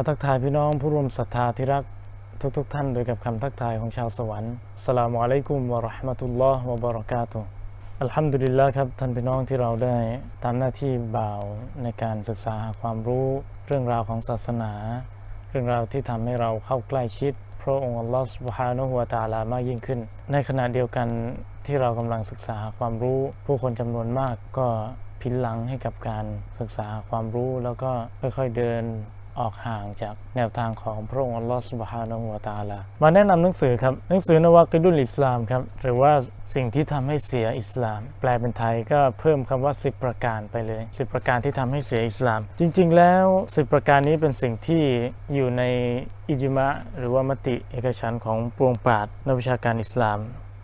อทักทายพี่น้องผู้ร่วมศรัทธาที่รักทุกๆทท่านโดยกับคำทักทายของชาวสวรรค์สลามุอะลัยกุมวะราะห์มะตุลลอฮ์วะบะเราะกาตุอัลฮัมดุลิลละครับท่านพี่น้องที่เราได้ตามหน้าที่บ่าวในการศึกษาหาความรู้เรื่องราวของศาสนา เรื่องราวที่ทำให้เราเข้าใกล้ชิด พระองค์อัลลอฮฺสุบฮานะฮูวะตาลามากยิ่งขึ้น ในขณะเดียวกันที่เรากำลังศึกษาหาความรู้ ผู้คนจำนวนมากก็พินหลังให้กับการศึกษาหาความรู้แล้วก็ค่อยๆเดิน ออกห่างจากแนวทางของพระองค์อัลลอฮฺสุบฮานะฮูวตาลามาแนะนำหนังสือครับหนังสือนวากิดุลอิสลามครับหรือว่าสิ่งที่ทำให้เสียอิสลาม แปลเป็นไทยก็เพิ่มคำว่า 10 ประการไปเลย 10 ประการที่ทำให้เสียอิสลาม จริง ๆ แล้ว 10 ประการนี้เป็นสิ่งที่อยู่ในอิจมะหรือว่ามติเอกฉันของปวงปราดนักวิชาการอิสลาม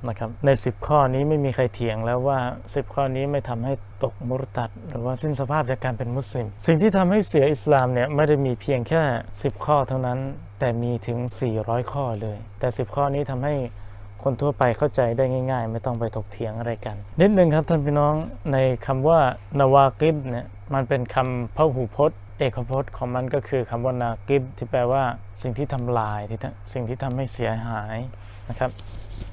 นะครับใน 10 ข้อนี้ไม่มีใครเถียงแล้วว่า 10 ข้อนี้ไม่ทำให้ตกมุรตัด หรือว่าสิ้นสภาพจากการเป็นมุสลิม สิ่งที่ทำให้เสียอิสลามเนี่ยไม่ได้มีเพียงแค่ 10 ข้อเท่านั้น แต่มีถึง 400 ข้อเลย แต่ 10 ข้อนี้ทำให้คนทั่วไปเข้าใจได้ง่าย ๆ ไม่ต้องไปถกเถียงอะไรกัน นิดนึงครับท่านพี่น้องในคำว่านาวากิดเนี่ยมันเป็นคำพหูพจน์เอกพจน์ของมันก็คือคำว่านากิดที่แปลว่าสิ่งที่ทำลายที่สิ่งที่ทำให้เสียหายนะครับ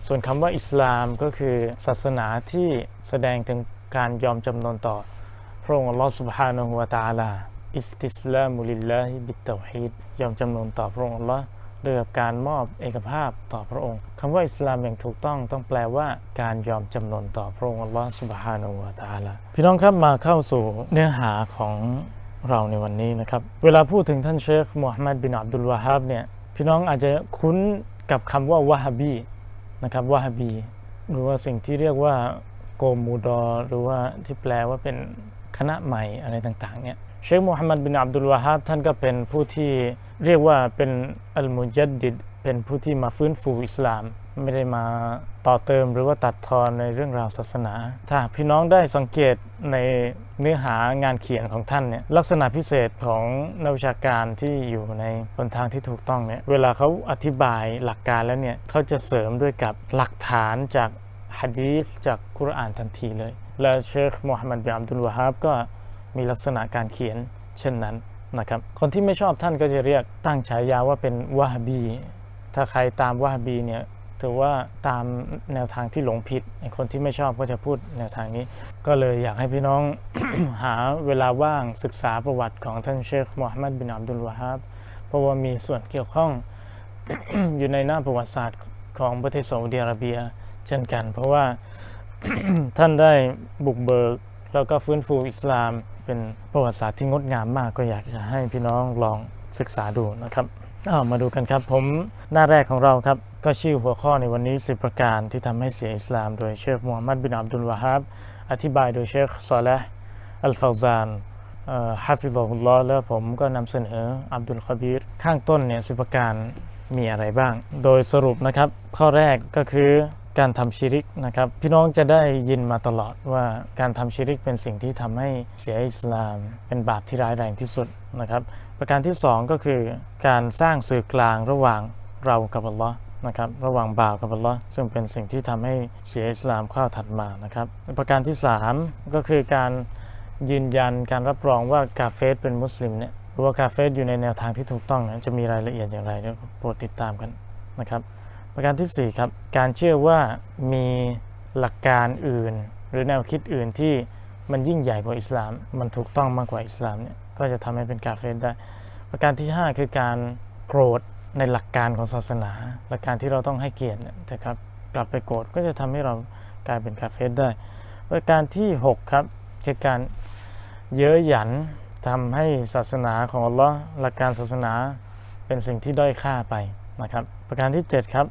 ส่วนคำว่าอิสลามก็คือศาสนาที่แสดงถึงการยอมจำนนต่อ พระองค์อัลลอฮฺสุบฮานะฮูวะตาลา อิสติสลามุลิลลาฮิบิตเตฮิดยอมจำนนต่อพระองค์อัลลอด้วยการมอบเอกภาพต่อพระองค์คำว่าอิสลามอย่างถูกต้องต้องแปลว่าการยอมจำนนต่อพระองค์อัลลอฮ์สุบฮานะฮูวะตาลาพี่น้องครับมาเข้าสู่เนื้อหาของเราในวันนี้นะครับ เวลาพูดถึงท่านเชคมูฮัมหมัดบินอับดุลวาฮับเนี่ยพี่น้องอาจจะคุ้นกับคำว่าวะฮาบี นะครับวะฮบี หรือว่าสิ่งที่เรียกว่าโกมูดอหรือว่าที่แปลว่าเป็นคณะใหม่อะไรต่างๆเนี่ยเชคมูฮัมหมัดบินอับดุลวาฮับท่านก็เป็นผู้ที่เรียกว่าเป็นอัลมุจัดดิดเป็นผู้ที่มาฟื้นฟูอิสลาม ไม่ได้มาต่อเติมหรือว่าตัดทอนในเรื่องราวศาสนา ถ้าพี่น้องได้สังเกตใน เนื้อหางานเขียนของท่านเนี่ยลักษณะพิเศษของนักวิชาการที่อยู่ในบนทางที่ถูกต้องเนี่ยเวลาเขาอธิบายหลักการแล้วเนี่ยเขาจะเสริมด้วยกับหลักฐานจากฮะดีษจากคุรานทันทีเลย และเชคมูฮัมหมัดบิอับดุลวาฮับก็มีลักษณะการเขียนเช่นนั้นนะครับคนที่ไม่ชอบท่านก็จะเรียกตั้งฉายาว่าเป็นวะฮบี ถ้าใครตามวะฮบีเนี่ย ถือว่าตามแนวทางที่หลงผิดคนที่ไม่ชอบก็จะพูดแนวทางนี้ ก็เลยอยากให้พี่น้องหาเวลาว่างศึกษาประวัติของท่านเชคมูฮัมหมัดบินอับดุลวาฮับเพราะว่ามีส่วนเกี่ยวข้องอยู่ในหน้าประวัติศาสตร์ของประเทศซาอุดิอาระเบียเช่นกัน เพราะว่าท่านได้บุกเบิกแล้วก็ฟื้นฟูอิสลามเป็นประวัติศาสตร์ที่งดงามมาก ก็อยากจะให้พี่น้องลองศึกษาดูนะครับอ้าวมาดูกันครับผมหน้าแรกของเราครับ ก็ชื่อหัวข้อในวันนี้ 10 ประการที่ทำให้เสียอิสลาม โดยเชคมูฮัมหมัดบินอับดุลวาฮับอธิบายโดยเชคซอลห์อัลฟาวซานฮาฟิซฮุลลอฮ์แล้วผมก็นำเสนออับดุลคบีรข้างต้นเนี่ยสิประการมีอะไรบ้าง โดยสรุปนะครับ ข้อแรกก็คือการทำชิริกนะครับ พี่น้องจะได้ยินมาตลอดว่าการทำชิริกเป็นสิ่งที่ทำให้เสียอิสลาม เป็นบาปที่ร้ายแรงที่สุดนะครับ ประการที่สองก็คือการสร้างสื่อกลางระหว่างเรากับอัลลอฮ์ นะครับระหว่างบ่าวกับอัลลอฮ์ซึ่งเป็นสิ่งที่ทำให้เสียอิสลามข้าวถัดมานะครับประการที่สามก็คือการยืนยันการรับรองว่ากาเฟสเป็นมุสลิมเนี่ยหรือว่ากาเฟสอยู่ในแนวทางที่ถูกต้องเนี่ยจะมีรายละเอียดอย่างไรเดี๋ยวโปรดติดตามกันนะครับ ประการที่ 4 ครับ การเชื่อว่ามีหลักการอื่น หรือแนวคิดอื่นที่มันยิ่งใหญ่กว่าอิสลาม มันถูกต้องมากกว่าอิสลามเนี่ยก็จะทำให้เป็นกาเฟสได้ ประการที่ 5 คือการโกรธ ในหลักการของศาสนา หลักการที่เราต้องให้เกียรตินะครับกลับไปโกรธก็จะทำให้เรากลายเป็นกาเฟสได้ประการที่ 6 ครับ คือการเย้ยหยันทำให้ศาสนาของอัลลอฮ์หลักการศาสนาเป็นสิ่งที่ด้อยค่าไปนะครับ ประการที่ 7 ครับ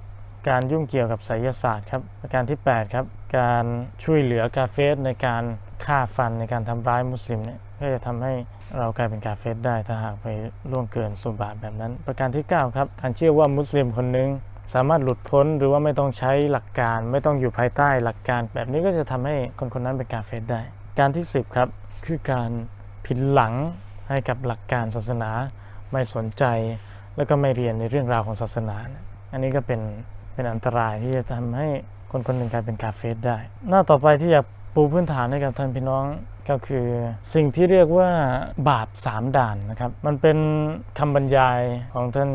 การยุ่งเกี่ยวกับไสยศาสตร์ครับประการที่ 8 ครับ การช่วยเหลือกาเฟสในการฆ่าฟันในการทำร้ายมุสลิมเนี่ยก็จะทำให้ เรากลายเป็นกาเฟสได้ถ้าหากไปล่วงเกินสุบาทแบบนั้น ประการที่ 9 ครับ การเชื่อว่ามุสลิมคนหนึงสามารถหลุดพ้นหรือว่าไม่ต้องใช้หลักการ ไม่ต้องอยู่ภายใต้หลักการ แบบนี้ก็จะทำให้คนคนนั้นเป็นกาเฟสได้ การที่ 10 ครับ คือการผินหลังให้กับหลักการศาสนา ไม่สนใจ แล้วก็ไม่เรียนในเรื่องราวของศาสนา อันนี้ก็เป็นเป็นอันตรายที่จะทำให้คนคนหนึ่งกลายเป็นกาเฟสได้ หน้าต่อไปที่อยาก ปูพื้นฐานให้กับท่านพี่น้องก็คือสิ่งที่เรียกว่าบาปสามด่านนะครับ มันเป็นคำบรรยายของท่าน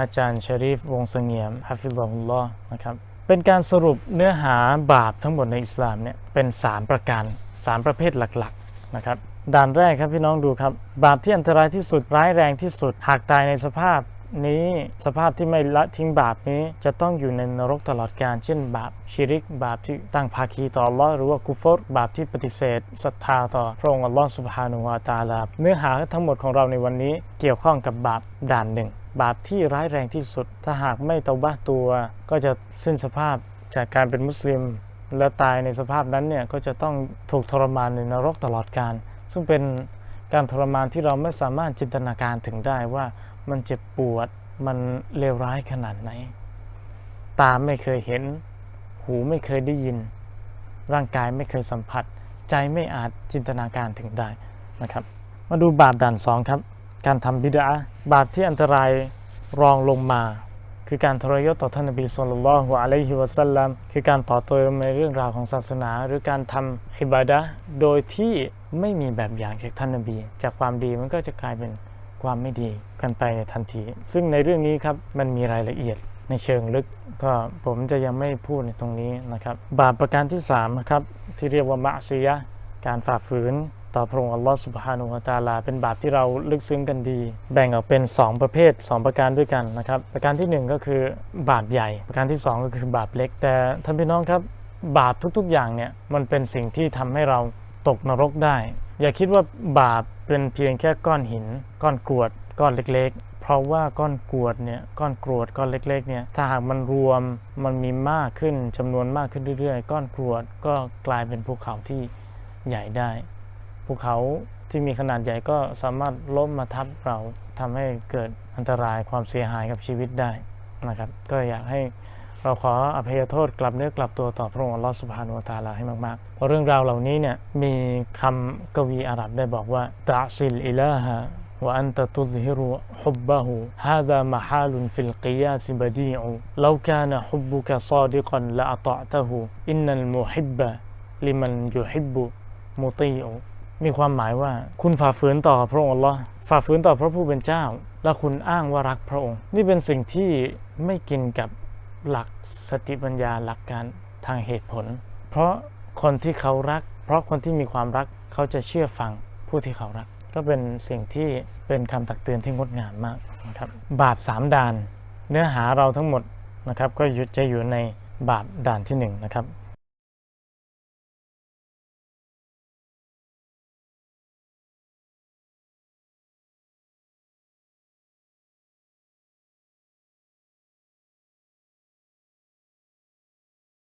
อาจารย์ชรีฟวงศ์เสงี่ยมฮัฟฟิซอฮุลลอฮ์นะครับเป็นการสรุปเนื้อหาบาปทั้งหมดในอิสลามเนี่ยเป็น 3 ประการ 3 ประเภทหลักๆนะครับด่านแรกครับพี่น้องดูครับ บาปที่อันตรายที่สุดร้ายแรงที่สุด หากตายในสภาพ นี้สภาพที่ไม่ละทิ้งบาปนี้จะต้องอยู่ในนรกตลอดกาลเช่นบาปชิริก บาปที่ตั้งภาคีต่อลอหรือว่ากุฟรบาปที่ปฏิเสธศรัทธาต่อพระองค์อัลลอฮ์สุบฮานุวาตาลาเนื้อหาทั้งหมดของเราในวันนี้เกี่ยวข้องกับบาปด่านหนึ่ง บาปที่ร้ายแรงที่สุด ถ้าหากไม่ตาบะตัว ก็จะสิ้นสภาพจากการเป็นมุสลิม และตายในสภาพนั้นเนี่ยก็จะต้องถูกทรมานในนรกตลอดกาลซึ่งเป็นการทรมานที่เราไม่สามารถจินตนาการถึงได้ว่า มันเจ็บปวด มันเลวร้ายขนาดไหน ตาไม่เคยเห็น หูไม่เคยได้ยิน ร่างกายไม่เคยสัมผัส ใจไม่อาจจินตนาการถึงได้นะครับ มาดูบาปด่านสองครับ การทำบิดาบาปที่อันตรายรองลงมา คือการทรยศต่อท่านนบีสุลต่านละฮ์อะลัยฮิวะสัลลัมคือการต่อติมในเรื่องราวของศาสนา หรือการทำอิบาดะโดยที่ไม่มีแบบอย่างจากท่านนบี จากความดีมันก็จะกลายเป็น ความไม่ดีกันไปทันที ซึ่งในเรื่องนี้ครับมันมีรายละเอียดในเชิงลึก ก็ผมจะยังไม่พูดในตรงนี้นะครับ บาปประการที่3นะครับที่เรียกว่ามะซียะการฝ่าฝืนต่อพระองค์อัลลอฮ์สุบฮานุวะตาลา เป็นบาปที่เราลึกซึ้งกันดี แบ่งออกเป็น 2 ประเภท 2 ประการด้วยกันนะครับ ประการทีหนึ่1 ก็คือบาปใหญ่ ประการที่ 2 ก็คือบาปเล็ก แต่ท่านพี่น้องครับ บาปทุกๆอย่างเนี่ยมันเป็นสิ่งที่ทำให้เราตกนรกได้ อย่าคิดว่าบาป เป็นเพียงแค่ก้อนหิน ก้อนกรวด ก้อนเล็กๆ เพราะว่าก้อนกรวดเนี่ยก้อนกรวดก้อนเล็กๆเนี่ยถ้าหากมันรวมมันมีมากขึ้นจำนวนมากขึ้นเรื่อยๆ ก้อนกรวดก็กลายเป็นภูเขาที่ใหญ่ได้ ภูเขาที่มีขนาดใหญ่ก็สามารถล้มมาทับเราทำให้เกิดอันตรายความเสียหายกับชีวิตได้นะครับ ก็อยากให้ เราขออภัยโทษกลับเนื้อกลับตัวต่อพระองค์อัลลอฮฺสุบฮานุวะตะอาลาให้มากๆเพราะเรื่องราวเหล่านี้เนี่ยมีคำกวีอาหรับได้บอกว่าตะซิลอิลาฮะ وأنت تظهر حبه هذا محال في القياس بديع لو كان حبك صادقا لأطعته إن المحب لمن يحب مطيع มีความหมายว่าคุณฝ่าฝืนต่อพระองค์อัลลอฮ์ฝ่าฝืนต่อพระผู้เป็นเจ้า และคุณอ้างว่ารักพระองค์ นี่เป็นสิ่งที่ไม่กินกับ หลักสติปัญญาหลักการทางเหตุผล เพราะคนที่เขารัก เพราะคนที่มีความรักเขาจะเชื่อฟังผู้ที่เขารัก ก็เป็นสิ่งที่เป็นคำตักเตือนที่งดงามมากนะครับบาปสามด่าน เนื้อหาเราทั้งหมดนะครับก็จะอยู่ในบาปด่านที่หนึ่งนะครับ